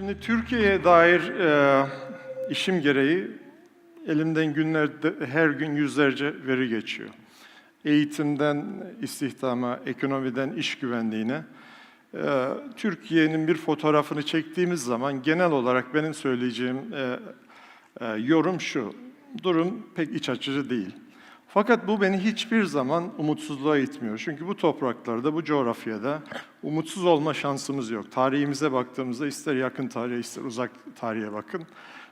Şimdi Türkiye'ye dair e, işim gereği elimden günlerde her gün yüzlerce veri geçiyor. Eğitimden istihdama, ekonomiden iş güvenliğine. E, Türkiye'nin bir fotoğrafını çektiğimiz zaman genel olarak benim söyleyeceğim e, e, yorum şu. Durum pek iç açıcı değil. Fakat bu beni hiçbir zaman umutsuzluğa itmiyor. Çünkü bu topraklarda, bu coğrafyada umutsuz olma şansımız yok. Tarihimize baktığımızda ister yakın tarihe ister uzak tarihe bakın.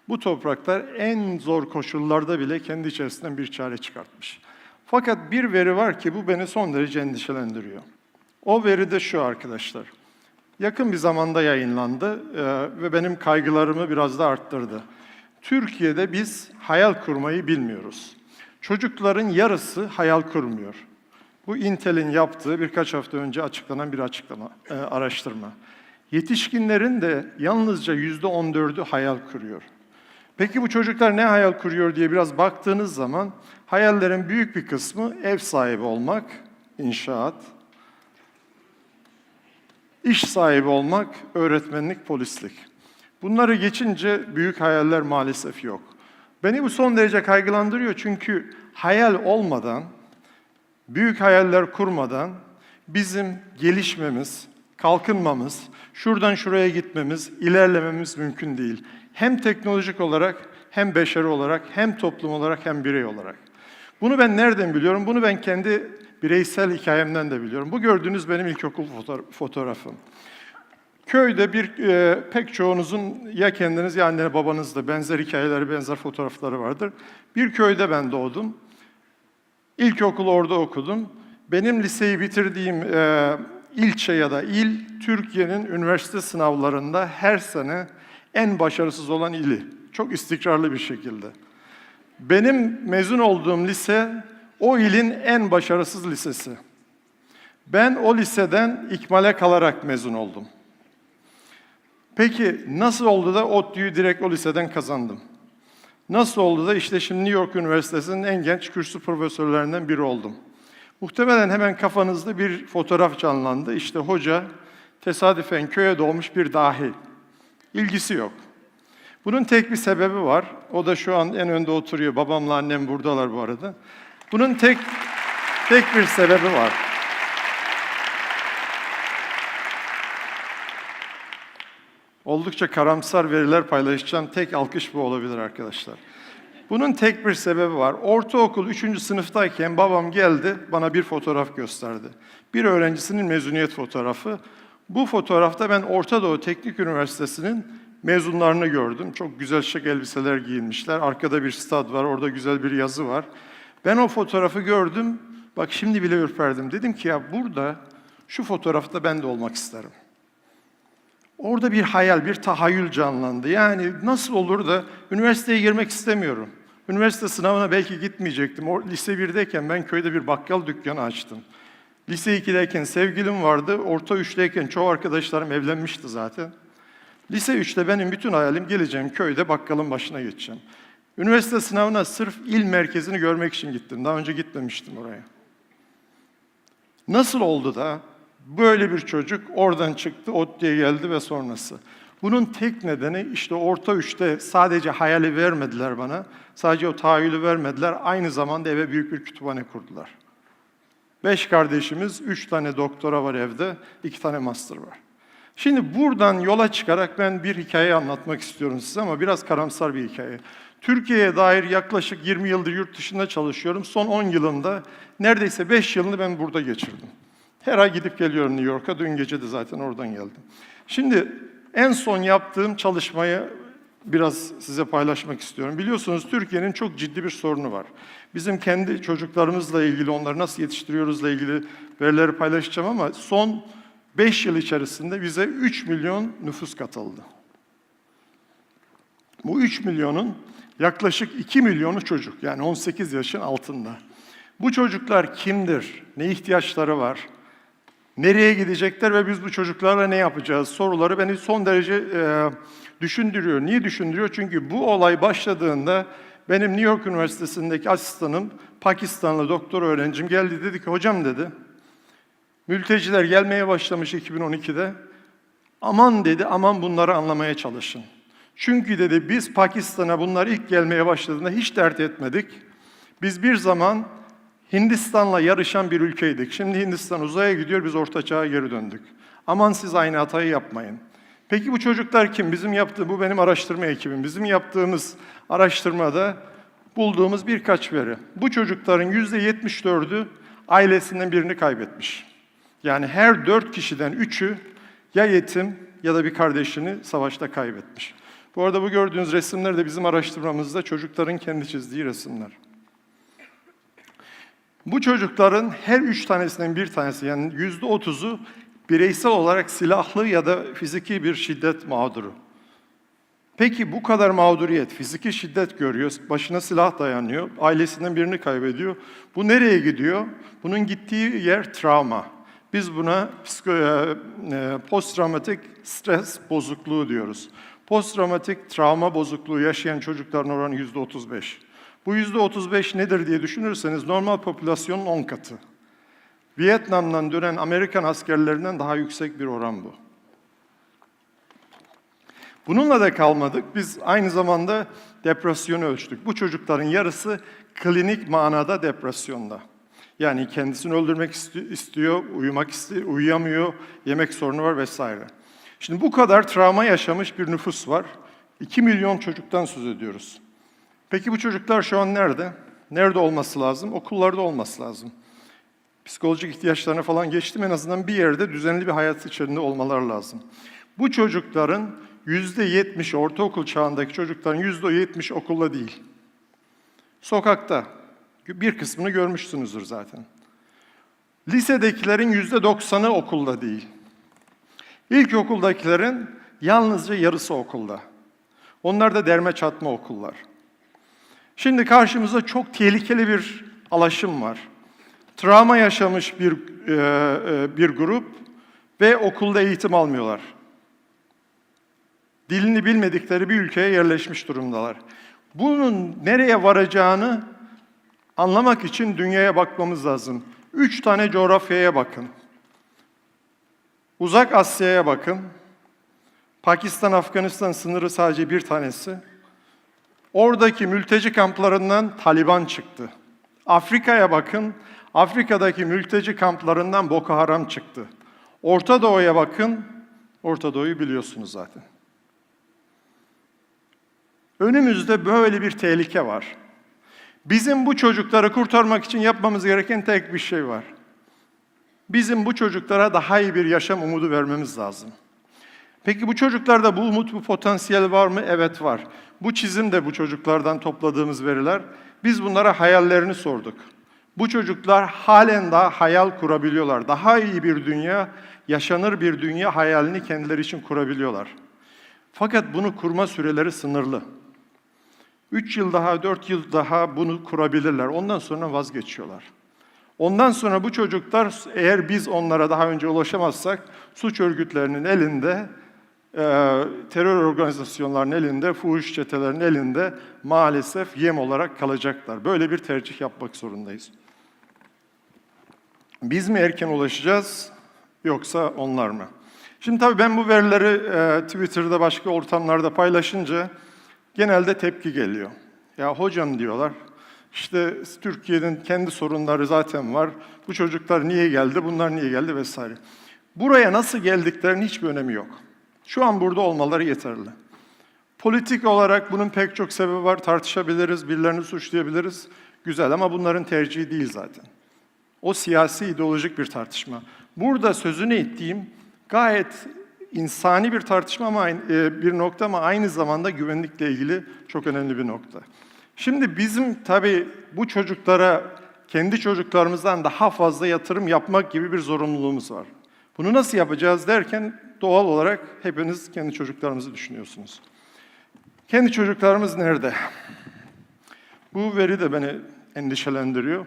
Bu topraklar en zor koşullarda bile kendi içerisinden bir çare çıkartmış. Fakat bir veri var ki bu beni son derece endişelendiriyor. O veri de şu arkadaşlar. Yakın bir zamanda yayınlandı e, ve benim kaygılarımı biraz da arttırdı. Türkiye'de biz hayal kurmayı bilmiyoruz. Çocukların yarısı hayal kurmuyor. Bu Intel'in yaptığı birkaç hafta önce açıklanan bir açıklama, e, araştırma. Yetişkinlerin de yalnızca yüzde on dördü hayal kuruyor. Peki bu çocuklar ne hayal kuruyor diye biraz baktığınız zaman hayallerin büyük bir kısmı ev sahibi olmak, inşaat, iş sahibi olmak, öğretmenlik, polislik. Bunları geçince büyük hayaller maalesef yok. Beni bu son derece kaygılandırıyor çünkü hayal olmadan, büyük hayaller kurmadan bizim gelişmemiz, kalkınmamız, şuradan şuraya gitmemiz, ilerlememiz mümkün değil. Hem teknolojik olarak, hem beşeri olarak, hem toplum olarak, hem birey olarak. Bunu ben nereden biliyorum? Bunu ben kendi bireysel hikayemden de biliyorum. Bu gördüğünüz benim ilkokul fotoğraf- fotoğrafım. Köyde bir e, pek çoğunuzun ya kendiniz ya anne babanızda benzer hikayeleri, benzer fotoğrafları vardır. Bir köyde ben doğdum. İlkokulu orada okudum. Benim liseyi bitirdiğim e, ilçe ya da il, Türkiye'nin üniversite sınavlarında her sene en başarısız olan ili. Çok istikrarlı bir şekilde. Benim mezun olduğum lise o ilin en başarısız lisesi. Ben o liseden ikmale kalarak mezun oldum. Peki nasıl oldu da ODTÜ'yü direkt o liseden kazandım? Nasıl oldu da işte şimdi New York Üniversitesi'nin en genç kürsü profesörlerinden biri oldum? Muhtemelen hemen kafanızda bir fotoğraf canlandı. İşte hoca tesadüfen köye doğmuş bir dahi. İlgisi yok. Bunun tek bir sebebi var. O da şu an en önde oturuyor. Babamla annem buradalar bu arada. Bunun tek tek bir sebebi var. Oldukça karamsar veriler paylaşacağım. Tek alkış bu olabilir arkadaşlar. Bunun tek bir sebebi var. Ortaokul 3. sınıftayken babam geldi, bana bir fotoğraf gösterdi. Bir öğrencisinin mezuniyet fotoğrafı. Bu fotoğrafta ben Orta Doğu Teknik Üniversitesi'nin mezunlarını gördüm. Çok güzel şık elbiseler giyinmişler. Arkada bir stad var, orada güzel bir yazı var. Ben o fotoğrafı gördüm. Bak şimdi bile ürperdim. Dedim ki ya burada şu fotoğrafta ben de olmak isterim. Orada bir hayal, bir tahayyül canlandı. Yani nasıl olur da üniversiteye girmek istemiyorum. Üniversite sınavına belki gitmeyecektim. O, lise 1'deyken ben köyde bir bakkal dükkanı açtım. Lise 2'deyken sevgilim vardı. Orta 3'teyken çoğu arkadaşlarım evlenmişti zaten. Lise 3'te benim bütün hayalim geleceğim köyde bakkalın başına geçeceğim. Üniversite sınavına sırf il merkezini görmek için gittim. Daha önce gitmemiştim oraya. Nasıl oldu da böyle bir çocuk oradan çıktı, ODTÜ'ye geldi ve sonrası? Bunun tek nedeni işte orta üçte sadece hayali vermediler bana, sadece o tahayyülü vermediler, aynı zamanda eve büyük bir kütüphane kurdular. Beş kardeşimiz, üç tane doktora var evde, iki tane master var. Şimdi buradan yola çıkarak ben bir hikaye anlatmak istiyorum size ama biraz karamsar bir hikaye. Türkiye'ye dair yaklaşık 20 yıldır yurt dışında çalışıyorum. Son 10 yılında neredeyse 5 yılını ben burada geçirdim. Her ay gidip geliyorum New York'a. Dün gece de zaten oradan geldim. Şimdi en son yaptığım çalışmayı biraz size paylaşmak istiyorum. Biliyorsunuz Türkiye'nin çok ciddi bir sorunu var. Bizim kendi çocuklarımızla ilgili, onları nasıl yetiştiriyoruzla ilgili verileri paylaşacağım ama son 5 yıl içerisinde bize 3 milyon nüfus katıldı. Bu 3 milyonun yaklaşık 2 milyonu çocuk yani 18 yaşın altında. Bu çocuklar kimdir? Ne ihtiyaçları var? Nereye gidecekler ve biz bu çocuklarla ne yapacağız? Soruları beni son derece e, düşündürüyor. Niye düşündürüyor? Çünkü bu olay başladığında benim New York Üniversitesi'ndeki asistanım, Pakistanlı doktor öğrencim geldi dedi ki hocam dedi, mülteciler gelmeye başlamış 2012'de. Aman dedi, aman bunları anlamaya çalışın. Çünkü dedi biz Pakistan'a bunlar ilk gelmeye başladığında hiç dert etmedik. Biz bir zaman Hindistan'la yarışan bir ülkeydik. Şimdi Hindistan uzaya gidiyor, biz orta çağa geri döndük. Aman siz aynı hatayı yapmayın. Peki bu çocuklar kim? Bizim yaptığı, bu benim araştırma ekibim. Bizim yaptığımız araştırmada bulduğumuz birkaç veri. Bu çocukların yüzde 74'ü ailesinden birini kaybetmiş. Yani her dört kişiden üçü ya yetim ya da bir kardeşini savaşta kaybetmiş. Bu arada bu gördüğünüz resimler de bizim araştırmamızda çocukların kendi çizdiği resimler. Bu çocukların her üç tanesinden bir tanesi yani yüzde otuzu bireysel olarak silahlı ya da fiziki bir şiddet mağduru. Peki bu kadar mağduriyet, fiziki şiddet görüyor, başına silah dayanıyor, ailesinden birini kaybediyor. Bu nereye gidiyor? Bunun gittiği yer travma. Biz buna e, e, posttraumatik stres bozukluğu diyoruz. Posttraumatik travma bozukluğu yaşayan çocukların oranı yüzde 35. Bu yüzde 35 nedir diye düşünürseniz normal popülasyonun 10 katı. Vietnam'dan dönen Amerikan askerlerinden daha yüksek bir oran bu. Bununla da kalmadık. Biz aynı zamanda depresyonu ölçtük. Bu çocukların yarısı klinik manada depresyonda. Yani kendisini öldürmek isti- istiyor, uyumak istiyor, uyuyamıyor, yemek sorunu var vesaire. Şimdi bu kadar travma yaşamış bir nüfus var. 2 milyon çocuktan söz ediyoruz. Peki bu çocuklar şu an nerede? Nerede olması lazım? Okullarda olması lazım. Psikolojik ihtiyaçlarına falan geçtim en azından bir yerde düzenli bir hayat içerisinde olmaları lazım. Bu çocukların yüzde yetmiş ortaokul çağındaki çocukların yüzde yetmiş okulda değil. Sokakta. Bir kısmını görmüşsünüzdür zaten. Lisedekilerin yüzde doksanı okulda değil. İlkokuldakilerin yalnızca yarısı okulda. Onlar da derme çatma okullar. Şimdi karşımızda çok tehlikeli bir alaşım var. Travma yaşamış bir e, e, bir grup ve okulda eğitim almıyorlar. Dilini bilmedikleri bir ülkeye yerleşmiş durumdalar. Bunun nereye varacağını anlamak için dünyaya bakmamız lazım. Üç tane coğrafyaya bakın. Uzak Asya'ya bakın. Pakistan-Afganistan sınırı sadece bir tanesi. Oradaki mülteci kamplarından Taliban çıktı. Afrika'ya bakın. Afrika'daki mülteci kamplarından Boko Haram çıktı. Orta Doğu'ya bakın. Orta Doğu'yu biliyorsunuz zaten. Önümüzde böyle bir tehlike var. Bizim bu çocukları kurtarmak için yapmamız gereken tek bir şey var. Bizim bu çocuklara daha iyi bir yaşam umudu vermemiz lazım. Peki bu çocuklarda bu umut, bu potansiyel var mı? Evet var. Bu çizim de bu çocuklardan topladığımız veriler. Biz bunlara hayallerini sorduk. Bu çocuklar halen daha hayal kurabiliyorlar. Daha iyi bir dünya, yaşanır bir dünya hayalini kendileri için kurabiliyorlar. Fakat bunu kurma süreleri sınırlı. Üç yıl daha, dört yıl daha bunu kurabilirler. Ondan sonra vazgeçiyorlar. Ondan sonra bu çocuklar eğer biz onlara daha önce ulaşamazsak suç örgütlerinin elinde, terör organizasyonlarının elinde, fuhuş çetelerinin elinde maalesef yem olarak kalacaklar. Böyle bir tercih yapmak zorundayız. Biz mi erken ulaşacağız yoksa onlar mı? Şimdi tabii ben bu verileri e, Twitter'da başka ortamlarda paylaşınca genelde tepki geliyor. Ya hocam diyorlar, işte Türkiye'nin kendi sorunları zaten var. Bu çocuklar niye geldi, bunlar niye geldi vesaire. Buraya nasıl geldiklerinin hiçbir önemi yok. Şu an burada olmaları yeterli. Politik olarak bunun pek çok sebebi var. Tartışabiliriz, birilerini suçlayabiliriz. Güzel ama bunların tercihi değil zaten. O siyasi ideolojik bir tartışma. Burada sözünü ettiğim gayet insani bir tartışma ama e, bir nokta ama aynı zamanda güvenlikle ilgili çok önemli bir nokta. Şimdi bizim tabii bu çocuklara kendi çocuklarımızdan daha fazla yatırım yapmak gibi bir zorunluluğumuz var. Bunu nasıl yapacağız derken doğal olarak hepiniz kendi çocuklarımızı düşünüyorsunuz. Kendi çocuklarımız nerede? Bu veri de beni endişelendiriyor.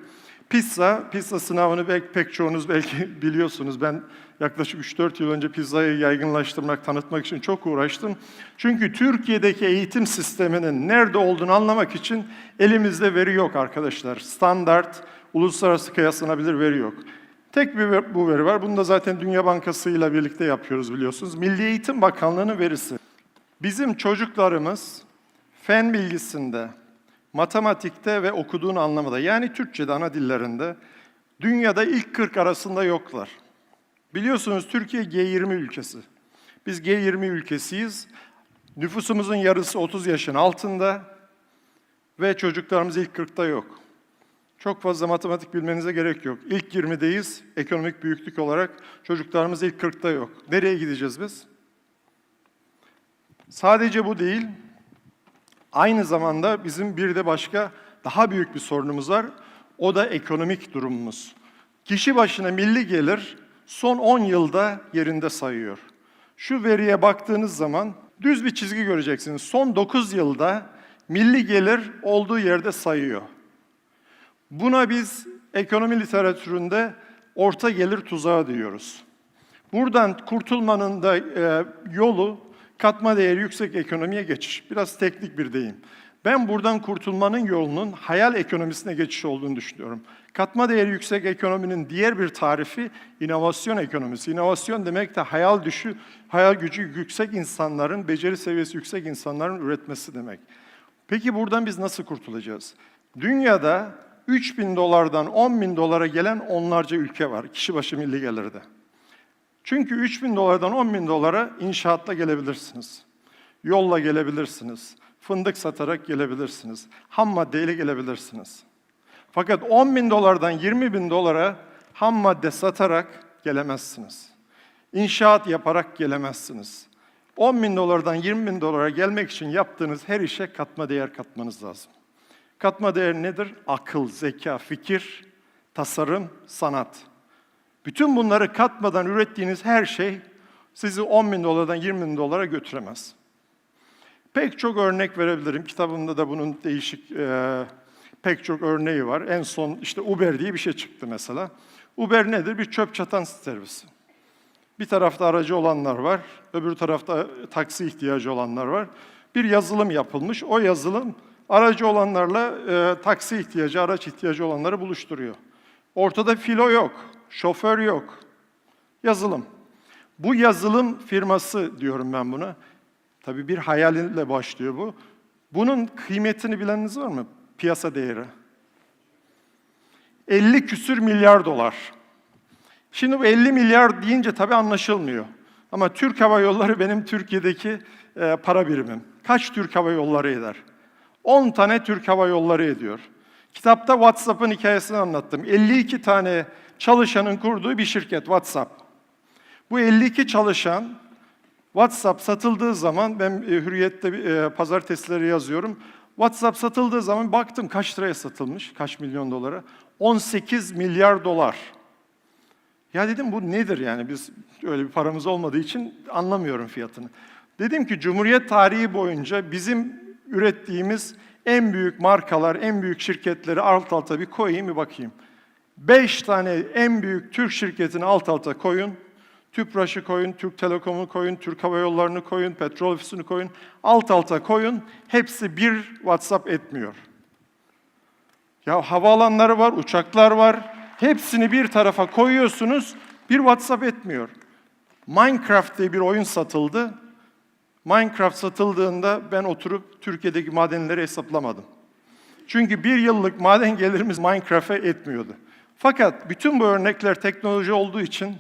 PISA, PISA sınavını belki pek çoğunuz belki biliyorsunuz. Ben yaklaşık 3-4 yıl önce pizzayı yaygınlaştırmak, tanıtmak için çok uğraştım. Çünkü Türkiye'deki eğitim sisteminin nerede olduğunu anlamak için elimizde veri yok arkadaşlar. Standart, uluslararası kıyaslanabilir veri yok. Tek bir bu veri var. Bunu da zaten Dünya Bankası ile birlikte yapıyoruz biliyorsunuz. Milli Eğitim Bakanlığı'nın verisi. Bizim çocuklarımız fen bilgisinde, matematikte ve okuduğun anlamında yani Türkçe'de ana dillerinde dünyada ilk 40 arasında yoklar. Biliyorsunuz Türkiye G20 ülkesi. Biz G20 ülkesiyiz. Nüfusumuzun yarısı 30 yaşın altında ve çocuklarımız ilk 40'ta yok. Çok fazla matematik bilmenize gerek yok. İlk 20'deyiz ekonomik büyüklük olarak. Çocuklarımız ilk 40'ta yok. Nereye gideceğiz biz? Sadece bu değil. Aynı zamanda bizim bir de başka daha büyük bir sorunumuz var. O da ekonomik durumumuz. Kişi başına milli gelir son 10 yılda yerinde sayıyor. Şu veriye baktığınız zaman düz bir çizgi göreceksiniz. Son 9 yılda milli gelir olduğu yerde sayıyor. Buna biz ekonomi literatüründe orta gelir tuzağı diyoruz. Buradan kurtulmanın da e, yolu katma değeri yüksek ekonomiye geçiş. Biraz teknik bir deyim. Ben buradan kurtulmanın yolunun hayal ekonomisine geçiş olduğunu düşünüyorum. Katma değeri yüksek ekonominin diğer bir tarifi inovasyon ekonomisi. İnovasyon demek de hayal düşü, hayal gücü yüksek insanların, beceri seviyesi yüksek insanların üretmesi demek. Peki buradan biz nasıl kurtulacağız? Dünyada 3 bin dolardan 10 bin dolara gelen onlarca ülke var kişi başı milli gelirde. Çünkü 3 bin dolardan 10 bin dolara inşaatla gelebilirsiniz. Yolla gelebilirsiniz. Fındık satarak gelebilirsiniz. Ham maddeyle gelebilirsiniz. Fakat 10 bin dolardan 20 bin dolara ham madde satarak gelemezsiniz. İnşaat yaparak gelemezsiniz. 10 bin dolardan 20 bin dolara gelmek için yaptığınız her işe katma değer katmanız lazım. Katma değer nedir? Akıl, zeka, fikir, tasarım, sanat. Bütün bunları katmadan ürettiğiniz her şey sizi 10 bin dolardan 20 bin dolara götüremez. Pek çok örnek verebilirim. Kitabımda da bunun değişik e, pek çok örneği var. En son işte Uber diye bir şey çıktı mesela. Uber nedir? Bir çöp çatan servisi. Bir tarafta aracı olanlar var, öbür tarafta taksi ihtiyacı olanlar var. Bir yazılım yapılmış. O yazılım aracı olanlarla e, taksi ihtiyacı, araç ihtiyacı olanları buluşturuyor. Ortada filo yok, şoför yok. Yazılım. Bu yazılım firması diyorum ben buna. Tabii bir hayalinle başlıyor bu. Bunun kıymetini bileniniz var mı? Piyasa değeri. 50 küsür milyar dolar. Şimdi bu 50 milyar deyince tabii anlaşılmıyor. Ama Türk Hava Yolları benim Türkiye'deki e, para birimim. Kaç Türk Hava Yolları eder? 10 tane Türk Hava Yolları ediyor. Kitapta WhatsApp'ın hikayesini anlattım. 52 tane çalışanın kurduğu bir şirket WhatsApp. Bu 52 çalışan WhatsApp satıldığı zaman ben e, Hürriyet'te e, pazartesileri yazıyorum. WhatsApp satıldığı zaman baktım kaç liraya satılmış, kaç milyon dolara? 18 milyar dolar. Ya dedim bu nedir yani biz öyle bir paramız olmadığı için anlamıyorum fiyatını. Dedim ki Cumhuriyet tarihi boyunca bizim ürettiğimiz en büyük markalar, en büyük şirketleri alt alta bir koyayım bir bakayım. Beş tane en büyük Türk şirketini alt alta koyun. Tüpraş'ı koyun, Türk Telekom'u koyun, Türk Hava Yolları'nı koyun, Petrol Ofisi'ni koyun. Alt alta koyun. Hepsi bir WhatsApp etmiyor. Ya havaalanları var, uçaklar var. Hepsini bir tarafa koyuyorsunuz, bir WhatsApp etmiyor. Minecraft diye bir oyun satıldı. Minecraft satıldığında ben oturup Türkiye'deki madenleri hesaplamadım. Çünkü bir yıllık maden gelirimiz Minecraft'a etmiyordu. Fakat bütün bu örnekler teknoloji olduğu için,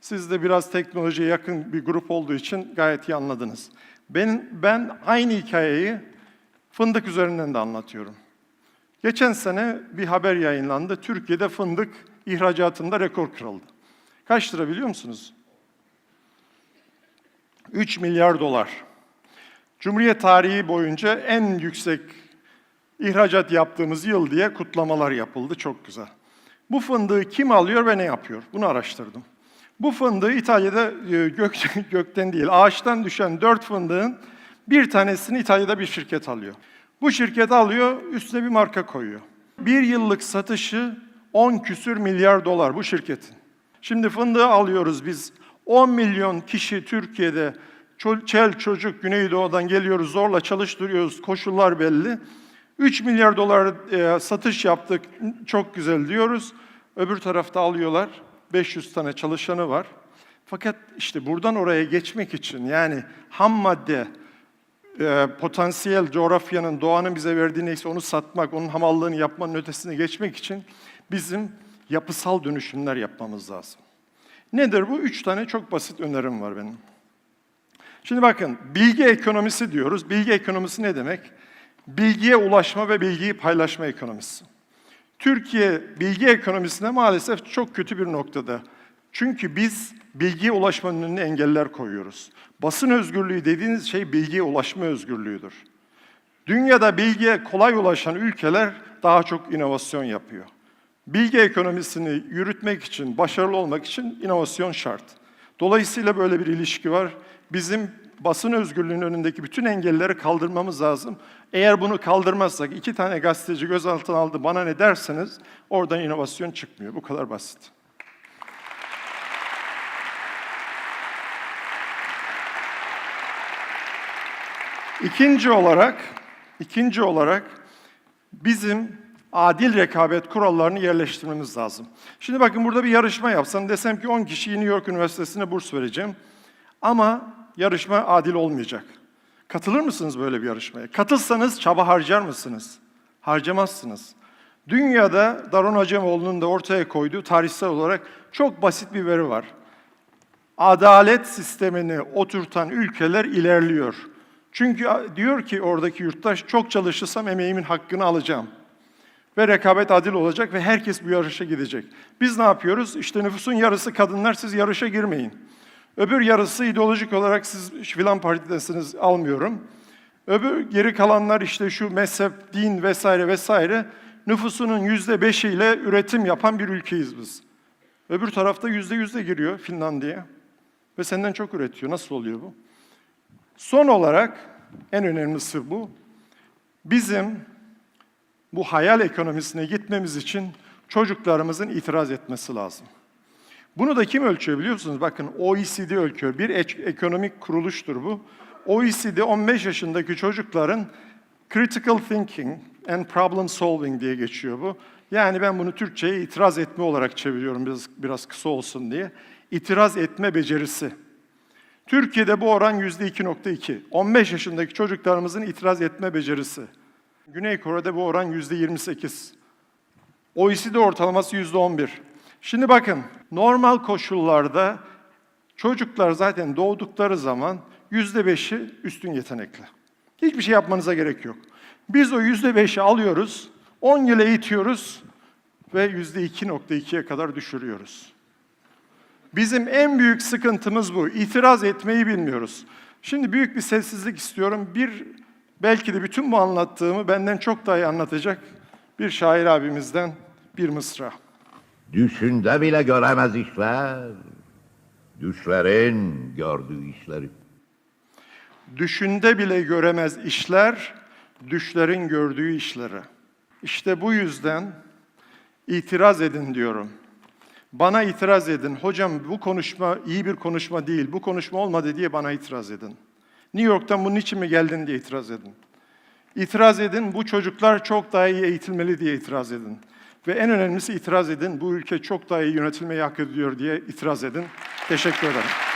siz de biraz teknolojiye yakın bir grup olduğu için gayet iyi anladınız. Ben, ben aynı hikayeyi fındık üzerinden de anlatıyorum. Geçen sene bir haber yayınlandı. Türkiye'de fındık ihracatında rekor kırıldı. Kaç lira biliyor musunuz? 3 milyar dolar. Cumhuriyet tarihi boyunca en yüksek ihracat yaptığımız yıl diye kutlamalar yapıldı. Çok güzel. Bu fındığı kim alıyor ve ne yapıyor? Bunu araştırdım. Bu fındığı İtalya'da e, gök, gökten değil, ağaçtan düşen dört fındığın bir tanesini İtalya'da bir şirket alıyor. Bu şirket alıyor, üstüne bir marka koyuyor. Bir yıllık satışı 10 küsür milyar dolar bu şirketin. Şimdi fındığı alıyoruz biz. 10 milyon kişi Türkiye'de çel çocuk Güneydoğu'dan geliyoruz, zorla çalıştırıyoruz, koşullar belli. 3 milyar dolar e, satış yaptık, çok güzel diyoruz. Öbür tarafta alıyorlar, 500 tane çalışanı var. Fakat işte buradan oraya geçmek için yani ham madde, e, potansiyel coğrafyanın, doğanın bize verdiği neyse onu satmak, onun hamallığını yapmanın ötesine geçmek için bizim yapısal dönüşümler yapmamız lazım. Nedir bu? Üç tane çok basit önerim var benim. Şimdi bakın, bilgi ekonomisi diyoruz. Bilgi ekonomisi ne demek? Bilgiye ulaşma ve bilgiyi paylaşma ekonomisi. Türkiye bilgi ekonomisine maalesef çok kötü bir noktada. Çünkü biz bilgiye ulaşmanın önüne engeller koyuyoruz. Basın özgürlüğü dediğiniz şey bilgiye ulaşma özgürlüğüdür. Dünyada bilgiye kolay ulaşan ülkeler daha çok inovasyon yapıyor. Bilgi ekonomisini yürütmek için, başarılı olmak için inovasyon şart. Dolayısıyla böyle bir ilişki var. Bizim basın özgürlüğünün önündeki bütün engelleri kaldırmamız lazım. Eğer bunu kaldırmazsak, iki tane gazeteci gözaltına aldı bana ne derseniz oradan inovasyon çıkmıyor. Bu kadar basit. İkinci olarak, ikinci olarak bizim adil rekabet kurallarını yerleştirmemiz lazım. Şimdi bakın burada bir yarışma yapsam desem ki 10 kişiyi New York Üniversitesi'ne burs vereceğim. Ama yarışma adil olmayacak. Katılır mısınız böyle bir yarışmaya? Katılsanız çaba harcar mısınız? Harcamazsınız. Dünyada Daron Acemoğlu'nun da ortaya koyduğu tarihsel olarak çok basit bir veri var. Adalet sistemini oturtan ülkeler ilerliyor. Çünkü diyor ki oradaki yurttaş çok çalışırsam emeğimin hakkını alacağım. Ve rekabet adil olacak ve herkes bu yarışa gidecek. Biz ne yapıyoruz? İşte nüfusun yarısı kadınlar siz yarışa girmeyin. Öbür yarısı ideolojik olarak siz filan partidensiniz almıyorum. Öbür geri kalanlar işte şu mezhep, din vesaire vesaire nüfusunun yüzde beşiyle üretim yapan bir ülkeyiz biz. Öbür tarafta yüzde yüzde giriyor Finlandiya. Ve senden çok üretiyor. Nasıl oluyor bu? Son olarak en önemlisi bu. Bizim bu hayal ekonomisine gitmemiz için çocuklarımızın itiraz etmesi lazım. Bunu da kim ölçüyor biliyor musunuz? Bakın OECD ölçüyor. Bir ek- ekonomik kuruluştur bu. OECD 15 yaşındaki çocukların critical thinking and problem solving diye geçiyor bu. Yani ben bunu Türkçe'ye itiraz etme olarak çeviriyorum biraz, biraz kısa olsun diye. İtiraz etme becerisi. Türkiye'de bu oran yüzde 2.2. 15 yaşındaki çocuklarımızın itiraz etme becerisi. Güney Kore'de bu oran yüzde 28. OECD ortalaması yüzde 11. Şimdi bakın, normal koşullarda çocuklar zaten doğdukları zaman yüzde beşi üstün yetenekli. Hiçbir şey yapmanıza gerek yok. Biz o yüzde beşi alıyoruz, 10 yıl eğitiyoruz ve yüzde 2.2'ye kadar düşürüyoruz. Bizim en büyük sıkıntımız bu. İtiraz etmeyi bilmiyoruz. Şimdi büyük bir sessizlik istiyorum. Bir belki de bütün bu anlattığımı benden çok daha iyi anlatacak bir şair abimizden bir mısra. Düşünde bile göremez işler, düşlerin gördüğü işleri. Düşünde bile göremez işler, düşlerin gördüğü işleri. İşte bu yüzden itiraz edin diyorum. Bana itiraz edin. Hocam bu konuşma iyi bir konuşma değil, bu konuşma olmadı diye bana itiraz edin. New York'tan bunun için mi geldin diye itiraz edin. İtiraz edin, bu çocuklar çok daha iyi eğitilmeli diye itiraz edin. Ve en önemlisi itiraz edin, bu ülke çok daha iyi yönetilmeyi hak ediyor diye itiraz edin. Teşekkür ederim.